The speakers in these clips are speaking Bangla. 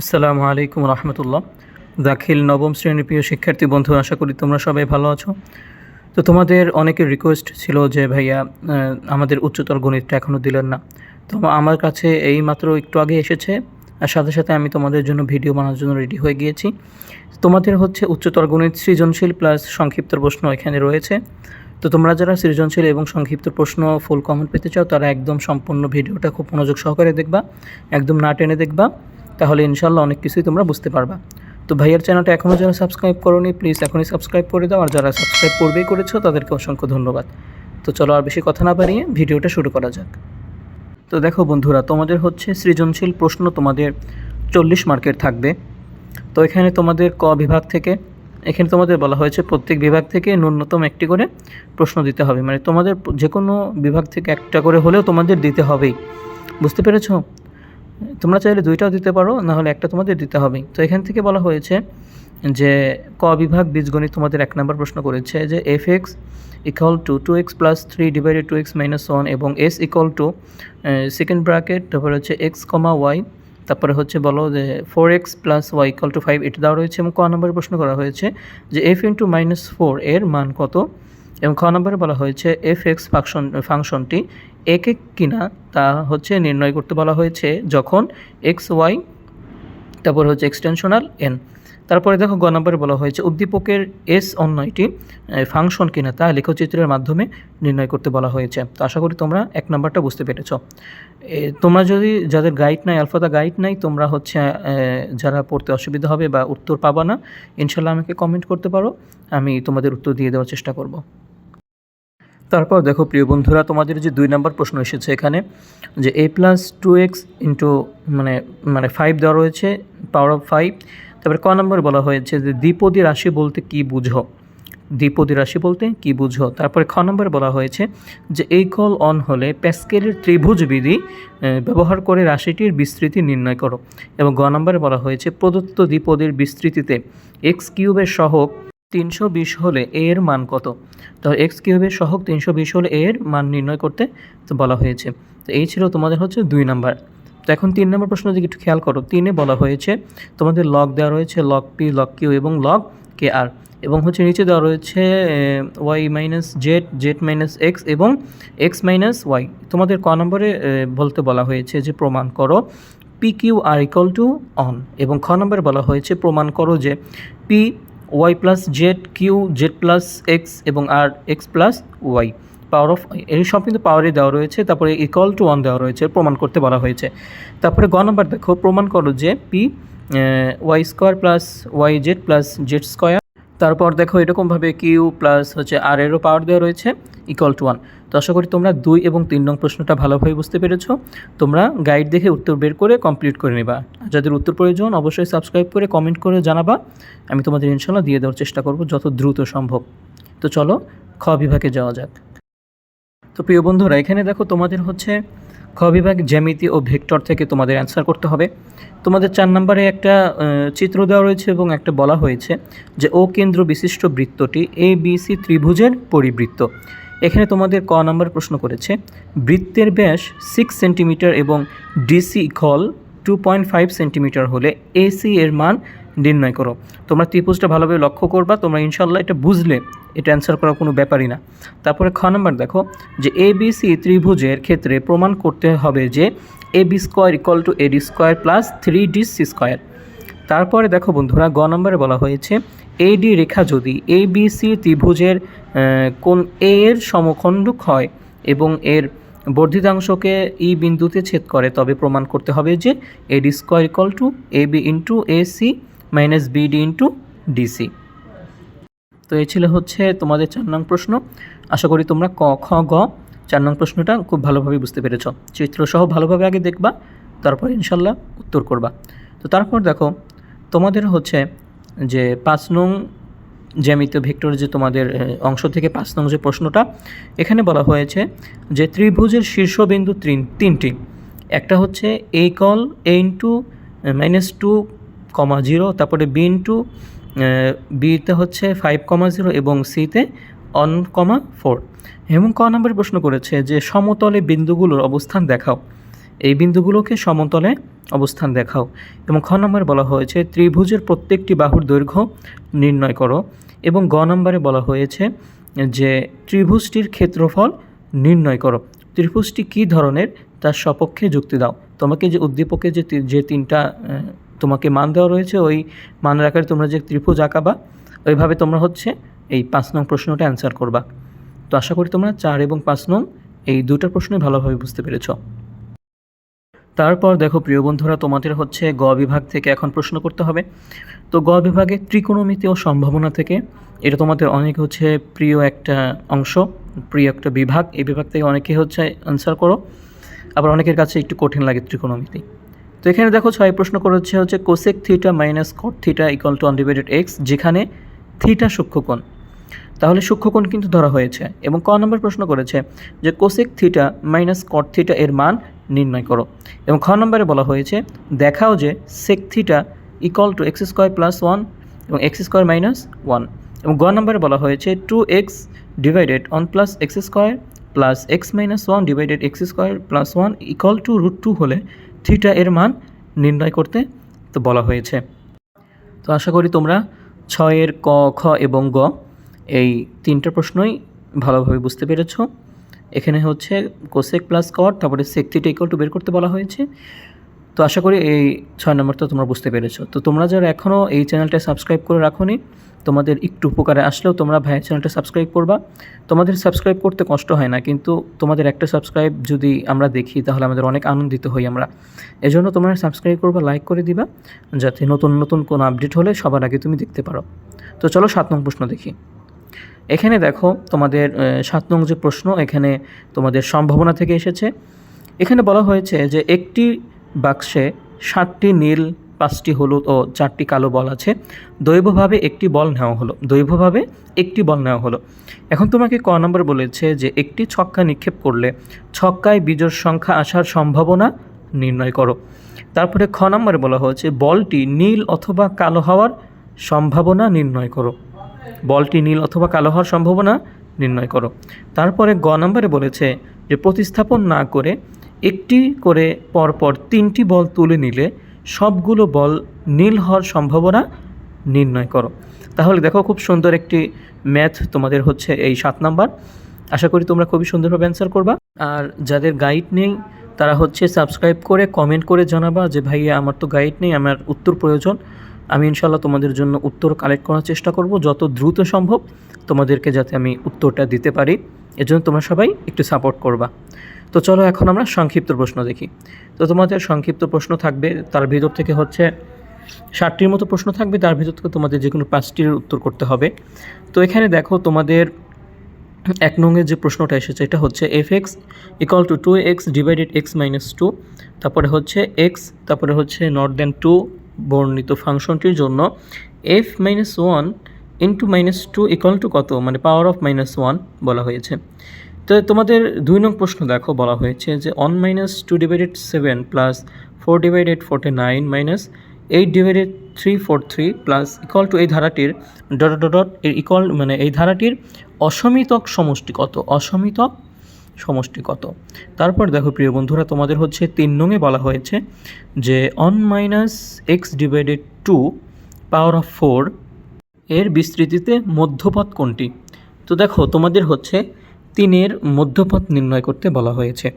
আসসালামু আলাইকুম রহমতুল্লাহ। দাখিল নবম শ্রেণির প্রিয় শিক্ষার্থী বন্ধু আশা করি তোমরা সবাই ভালো আছো। তো তোমাদের অনেকের রিকোয়েস্ট ছিল যে, ভাইয়া আমাদের উচ্চতর গণিতটা এখনও দিলেন না। তো আমার কাছে এই মাত্র একটু আগে এসেছে, আর সাথে সাথে আমি তোমাদের জন্য ভিডিও বানানোর জন্য রেডি হয়ে গিয়েছি। তোমাদের হচ্ছে উচ্চতর গণিত সৃজনশীল প্লাস সংক্ষিপ্ত প্রশ্ন এখানে রয়েছে। তো তোমরা যারা সৃজনশীল এবং সংক্ষিপ্ত প্রশ্ন ফুল কমেন্ট পেতে চাও, তারা একদম সম্পূর্ণ ভিডিওটা খুব মনোযোগ সহকারে দেখবা, একদম না টেনে দেখবা। তাহলে ইনশাল্লাহ অনেক কিছুই তোমরা বুঝতে পারবা। তো ভাইয়ার চ্যানেলটা এখনও যারা সাবস্ক্রাইব করোনি প্লিজ এখনই সাবস্ক্রাইব করে দাও। আর যারা সাবস্ক্রাইব করবেই করেছ, তাদেরকে অসংখ্য ধন্যবাদ। তো চলো আর বেশি কথা না বাড়িয়ে ভিডিওটা শুরু করা যাক। তো দেখো বন্ধুরা, তোমাদের হচ্ছে সৃজনশীল প্রশ্ন তোমাদের চল্লিশ মার্কের থাকবে। তো এখানে তোমাদের ক বিভাগ থেকে, এখানে তোমাদের বলা হয়েছে প্রত্যেক বিভাগ থেকে ন্যূনতম একটি করে প্রশ্ন দিতে হবে। মানে তোমাদের যে কোনো বিভাগ থেকে একটা করে হলেও তোমাদের দিতে হবেই। বুঝতে পেরেছ? তোমরা চাইলে দুইটাও দিতে পারো না হলে একটা তোমাদের দিতে হবে। তো এখান থেকে বলা হয়েছে যে ক বিভাগ বীজগণিত তোমাদের এক নম্বর প্রশ্ন করেছে যে F X equal to two X plus three divided two X minus one এবং S equal to second bracket তারপরে হচ্ছে এক্স কমা ওয়াই তারপরে হচ্ছে বলো যে four X plus Y equal to five এটা দেওয়া রয়েছে এবং ক নম্বরে প্রশ্ন করা হয়েছে যে এফ ইন্টু মাইনাস ফোর এর মান কত? এবং খ নম্বরে বলা হয়েছে এফ এক্স ফাংশন, ফাংশনটি এক এক কিনা তা হচ্ছে নির্ণয় করতে বলা হয়েছে যখন এক্স, ওয়াই, তারপর হচ্ছে এক্সটেনশনাল, এন। তারপরে দেখো গ নম্বরে বলা হয়েছে উদ্দীপকের এস অন্যয়টি ফাংশন কিনা তা লেখচিত্রের মাধ্যমে নির্ণয় করতে বলা হয়েছে। তো আশা করি তোমরা এক নম্বরটা বুঝতে পেরেছ। তোমরা যদি যাদের গাইড নাই, আলফাদা গাইড নাই, তোমরা হচ্ছে যারা পড়তে অসুবিধা হবে বা উত্তর পাবা না, ইনশাল্লাহ আমাকে কমেন্ট করতে পারো, আমি তোমাদের উত্তর দিয়ে দেওয়ার চেষ্টা করব। তারপর দেখো, প্রিয় বন্ধুরা, তোমাদের যে দুই নম্বর প্রশ্ন এসেছে এখানে, যে A plus two X into মানে মানে ফাইভ দেওয়া রয়েছে পাওয়ার অফ ফাইভ তারপরে ক নম্বর বলা হয়েছে যে দ্বিপদী রাশি বলতে কি বুঝো? দ্বিপদী রাশি বলতে কি বুঝো? তারপরে খ নম্বর বলা হয়েছে যে এই কল অন হলে প্যাসকেলের ত্রিভুজ বিধি ব্যবহার করে রাশিটির বিস্তৃতি নির্ণয় করো। এবং গ নম্বরে বলা হয়েছে প্রদত্ত দ্বিপদীর বিস্তৃতিতে এক্স কিউবের সহগ তিনশো বিশ হলে এর মান কত? তো এক্স কিউবের সহগ তিনশো বিশ হলে এর মান নির্ণয় করতে তো বলা হয়েছে। তো এই ছিল তোমাদের হচ্ছে দুই নাম্বার। তো এখন তিন নম্বর প্রশ্ন দিকে একটু খেয়াল করো, তিনে বলা হয়েছে তোমাদের লগ দেওয়া রয়েছে লগ পি লগ কিউ এবং লগ কে আর এবং হচ্ছে নিচে দেওয়া রয়েছে Y minus Z Z minus X এবং এক্স মাইনাস ওয়াই তোমাদের ক নম্বরে বলতে বলা হয়েছে যে প্রমাণ করো P Q R equal to one এবং খ নম্বরে বলা হয়েছে প্রমাণ করো যে P Y plus Z, Q, Z plus X এবং R X plus Y. Power of, এই সব কিন্তু পাওয়ারে দেওয়া রয়েছে, তারপরে ইকুয়াল টু ওয়ান দেওয়া রয়েছে, প্রমাণ করতে বলা হয়েছে। তারপরে গ নম্বর দেখো, প্রমাণ করো যে P Y square plus Y Z plus Z square তারপর দেখো এরকমভাবে কিউ প্লাস হচ্ছে আর এরও পাওয়ার দেওয়া রয়েছে ইকুয়াল টু ওয়ান তো আশা করি তোমরা দুই এবং তিন নং প্রশ্নটা ভালোভাবে বুঝতে পেরেছ। তোমরা গাইড দেখে উত্তর বের করে কমপ্লিট করে নেবা। যাদের উত্তর প্রয়োজন, অবশ্যই সাবস্ক্রাইব করে কমেন্ট করে জানাবা। আমি তোমাদের ইনশাল্লাহ দিয়ে দেওয়ার চেষ্টা করব যত দ্রুত সম্ভব। তো চলো, খ বিভাগে যাওয়া যাক। তো প্রিয় বন্ধুরা, এখানে দেখো তোমাদের হচ্ছে খ জ্যামিতি ও ভেক্টর থেকে তোমাদের অ্যান্সার করতে হবে। তোমাদের চার নম্বরে একটা চিত্র দেওয়া রয়েছে এবং একটা বলা হয়েছে যে, ও কেন্দ্র বিশিষ্ট বৃত্তটি এ বি সি ত্রিভুজের পরিবৃত্ত। এখানে তোমাদের ক নম্বর প্রশ্ন করেছে, বৃত্তের ব্যাস সিক্স সেন্টিমিটার এবং DC equal to point five centimetre হলে এসি এর মান নির্ণয় করো। তোমরা ত্রিভুজটা ভালোভাবে লক্ষ্য করবা, তোমরা ইনশাল্লাহ এটা বুঝলে, এটা অ্যান্সার করার কোনো ব্যাপারই না। তারপরে খ নম্বর দেখো, যে এ বি সি ত্রিভুজের ক্ষেত্রে প্রমাণ করতে হবে যে A B square equal to A D square plus three D C square তারপরে দেখো বন্ধুরা, গ নম্বরে বলা হয়েছে এ ডি রেখা যদি এ বি সি ত্রিভুজের কোন এ এর সমখণ্ডক হয় এবং এর বর্ধিতাংশকে ই বিন্দুতে ছেদ করে, তবে প্রমাণ করতে হবে যে AD square equal to A B into A C minus BD into DC তো এই ছিল হচ্ছে তোমাদের চার নং প্রশ্ন। আশা করি তোমরা ক, খ, গ চার নং প্রশ্নটা খুব ভালোভাবে বুঝতে পেরেছ। চিত্রসহ ভালোভাবে আগে দেখবা, তারপর ইনশাল্লাহ উত্তর করবা। তো তারপর দেখো, তোমাদের হচ্ছে যে পাঁচ নং জ্যামিতীয় ভেক্টর যে তোমাদের অংশ থেকে পাঁচ নং যে প্রশ্নটা, এখানে বলা হয়েছে যে ত্রিভুজের শীর্ষবিন্দু তিন, তিনটি। একটা হচ্ছে A call A into minus two comma zero, তারপরে বি ইন্টু বিতে হচ্ছে ফাইভ কমা জিরো এবং সিতে অন কমা ফোর এবং ক নম্বর প্রশ্ন করেছে যে সমতলে বিন্দুগুলোর অবস্থান দেখাও। এই বিন্দুগুলোকে সমতলে অবস্থান দেখাও। এবং খ নম্বরে বলা হয়েছে ত্রিভুজের প্রত্যেকটি বাহুর দৈর্ঘ্য নির্ণয় করো। এবং গ নম্বরে বলা হয়েছে যে ত্রিভুজটির ক্ষেত্রফল নির্ণয় করো। ত্রিভুজটি কী ধরনের? তার সপক্ষে যুক্তি দাও। তোমাকে যে উদ্দীপকে যে যে তিনটা তোমাকে মান দেওয়া রয়েছে, ওই মানের আকারে তোমরা যে ত্রিভুজ আঁকাবা, ওইভাবে তোমরা হচ্ছে এই পাঁচ নং প্রশ্নটা অ্যান্সার করবা। তো আশা করি তোমরা চার এবং পাঁচ নং এই দুটো প্রশ্নই ভালোভাবে বুঝতে পেরেছ। তারপর দেখো, প্রিয় বন্ধুরা, তোমাদের হচ্ছে গ বিভাগ থেকে এখন প্রশ্ন করতে হবে। তো গ বিভাগে ত্রিকোণমিতি ও সম্ভাবনা থেকে এটা তোমাদের অনেক হচ্ছে প্রিয় একটা অংশ, প্রিয় একটা বিভাগ। এই বিভাগ থেকে অনেকে হচ্ছে অ্যান্সার করো। আবার অনেকের কাছে একটু কঠিন লাগে ত্রিকোণমিতি। তো এখানে দেখো ছয় প্রশ্ন করেছে হচ্ছে cosec theta minus cot theta equal to undivided X যেখানে থিটা সূক্ষ্মকোণ। তাহলে সূক্ষ্মকোণ কিন্তু ধরা হয়েছে এবং ক নম্বর প্রশ্ন করেছে যে cosec theta minus cot theta এর মান নির্ণয় করো। এবং খ নম্বরে বলা হয়েছে, দেখাও যে sec theta equal to X square plus one এবং এক্স স্কোয়ার মাইনাস ওয়ান এবং গ নম্বরে বলা হয়েছে two X divided one plus X square plus X minus one divided X square plus one equal to root two হলে থিটা এর মান নির্ণয় করতে তো বলা হয়েছে। তো আশা করি তোমরা ছয়ের ক, খ এবং গ এই তিনটা প্রশ্নই ভালোভাবে বুঝতে পেরেছ। এখানে হচ্ছে কোসেক প্লাস কট তারপরে সেক থিটা ইকুয়াল টু বের করতে বলা হয়েছে। তো আশা করি এই ছয় নম্বরটা তোমরা বুঝতে পেরেছ। তো তোমরা যারা এখনও এই চ্যানেলটা সাবস্ক্রাইব করে রাখোনি, তোমাদের একটু উপকারে আসলেও তোমরা ভাইয়ের চ্যানেলটা সাবস্ক্রাইব করবা। তোমাদের সাবস্ক্রাইব করতে কষ্ট হয় না, কিন্তু তোমাদের একটা সাবস্ক্রাইব যদি আমরা দেখি, তাহলে আমাদের অনেক আনন্দিত হই আমরা। এজন্য তোমরা সাবস্ক্রাইব করবা, লাইক করে দিবা, যাতে নতুন নতুন কোনো আপডেট হলে সবার আগে তুমি দেখতে পারো। তো চলো সাত নং প্রশ্ন দেখি। এখানে দেখো তোমাদের সাত নং যে প্রশ্ন, এখানে তোমাদের সম্ভাবনা থেকে এসেছে। এখানে বলা হয়েছে যে একটি বাক্সে সাতটি নীল, পাঁচটি হলুদ ও চারটি কালো বল আছে। দৈবভাবে একটি বল নেওয়া হলো। দৈবভাবে একটি বল নেওয়া হলো। এখন তোমাকে ক নম্বর বলেছে যে, একটি ছক্কা নিক্ষেপ করলে ছক্কায় বিজোড় সংখ্যা আসার সম্ভাবনা নির্ণয় করো। তারপরে খ নম্বরে বলা হয়েছে, বলটি নীল অথবা কালো হওয়ার সম্ভাবনা নির্ণয় করো। বলটি নীল অথবা কালো হওয়ার সম্ভাবনা নির্ণয় করো। তারপরে গ নম্বরে বলেছে যে, প্রতিস্থাপন না করে একটি করে পরপর তিনটি বল তুলে নিলে সবগুলো বল নীল হওয়ার সম্ভাবনা নির্ণয় করো। তাহলে দেখো খুব সুন্দর একটি ম্যাথ তোমাদের হচ্ছে এই সাত নাম্বার। আশা করি তোমরা খুবই সুন্দরভাবে অ্যান্সার করবা। আর যাদের গাইড নেই, তারা হচ্ছে সাবস্ক্রাইব করে কমেন্ট করে জানাবা যে, ভাইয়া, আমার তো গাইড নেই, আমার উত্তর প্রয়োজন। আমি ইনশাল্লাহ তোমাদের জন্য উত্তর কালেক্ট করার চেষ্টা করব। যত দ্রুত সম্ভব তোমাদেরকে যাতে আমি উত্তরটা দিতে পারি, এজন্য তোমরা সবাই একটু সাপোর্ট করবা। তো চলো এখন আমরা সংক্ষিপ্ত প্রশ্ন দেখি। তো তোমাদের সংক্ষিপ্ত প্রশ্ন থাকবে, তার ভিতর থেকে হচ্ছে ষাটটির মতো প্রশ্ন থাকবে, তার ভিতর থেকে তোমাদের যে কোনো পাঁচটির উত্তর করতে হবে। তো এখানে দেখো তোমাদের এক নংয়ের যে প্রশ্নটা এসেছে, এটা হচ্ছে F X equal to two X divided X minus two তারপরে হচ্ছে এক্স তারপরে হচ্ছে নট দেন টু বর্ণিত ফাংশনটির জন্য F minus one into minus two equal to কত? মানে পাওয়ার অফ মাইনাস ওয়ান বলা হয়েছে। তো তোমাদের দুই নং প্রশ্ন দেখো, বলা হয়েছে যে one minus two divided seven plus four divided forty nine minus eight divided three four three plus equal to এই ধারাটির ডট ডট ডট এর ইকুয়াল মানে এই ধারাটির অসমিতক সমষ্টি কত? অসমিতক সমষ্টি কত? তারপর দেখো প্রিয় বন্ধুরা, তোমাদের হচ্ছে তিন নঙে বলা হয়েছে যে one minus X divided two power of four এর বিস্তৃতিতে মধ্যপথ কোনটি? তো দেখো, তোমাদের হচ্ছে তিনের মধ্যপথ নির্ণয় করতে বলা হয়েছে।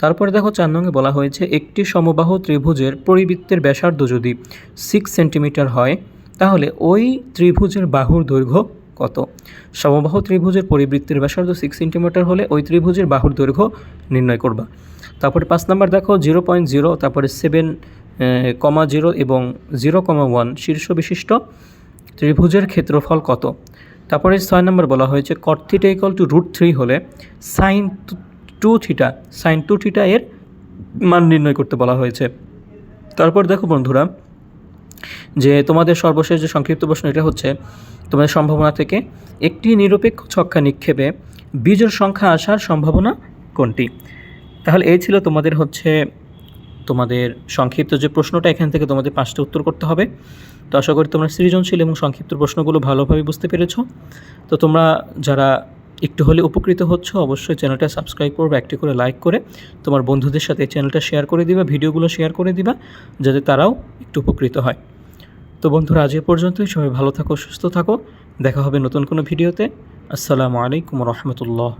তারপরে দেখো চার নঙ্গে বলা হয়েছে, একটি সমবাহু ত্রিভুজের পরিবৃত্তের ব্যাসার্ধ যদি সিক্স সেন্টিমিটার হয়, তাহলে ওই ত্রিভুজের বাহুর দৈর্ঘ্য কত? সমবাহু ত্রিভুজের পরিবৃত্তের ব্যাসার্ধ সিক্স সেন্টিমিটার হলে ওই ত্রিভুজের বাহুর দৈর্ঘ্য নির্ণয় করবা। তারপরে পাঁচ নাম্বার দেখো জিরো পয়েন্ট জিরো তারপরে সেভেন কমা জিরো এবং জিরো কমা ওয়ান শীর্ষ বিশিষ্ট ত্রিভুজের ক্ষেত্রফল কত? তারপরে ছয় নম্বর বলা হয়েছে cot theta equal to root three হলে sine two theta sine two theta এর মান নির্ণয় করতে বলা হয়েছে। তারপর দেখো বন্ধুরা, যে তোমাদের সর্বশেষ যে সংক্ষিপ্ত প্রশ্ন, এটা হচ্ছে তোমাদের সম্ভাবনা থেকে একটি নিরপেক্ষ ছক্কা নিক্ষেপে বীজের সংখ্যা আসার সম্ভাবনা কোনটি? তাহলে এই ছিল তোমাদের হচ্ছে তোমাদের সংক্ষিপ্ত যে প্রশ্নটা, এখান থেকে তোমাদের পাঁচটা উত্তর করতে হবে। তো আশা করি তোমরা সৃজনশীল এবং সংক্ষিপ্ত প্রশ্নগুলো ভালোভাবে বুঝতে পেরেছ। তো তোমরা যারা একটু হলে উপকৃত হচ্ছ, অবশ্যই চ্যানেলটা সাবস্ক্রাইব করবে, একটি করে লাইক করে তোমার বন্ধুদের সাথে চ্যানেলটা শেয়ার করে দিবা, ভিডিওগুলো শেয়ার করে দিবা, যাতে তারাও একটু উপকৃত হয়। তো বন্ধুরা, আজ এ পর্যন্তই। সবাই ভালো থাকো, সুস্থ থাকো। দেখা হবে নতুন কোনো ভিডিওতে। আসসালামু আলাইকুম রহমতুল্লাহ।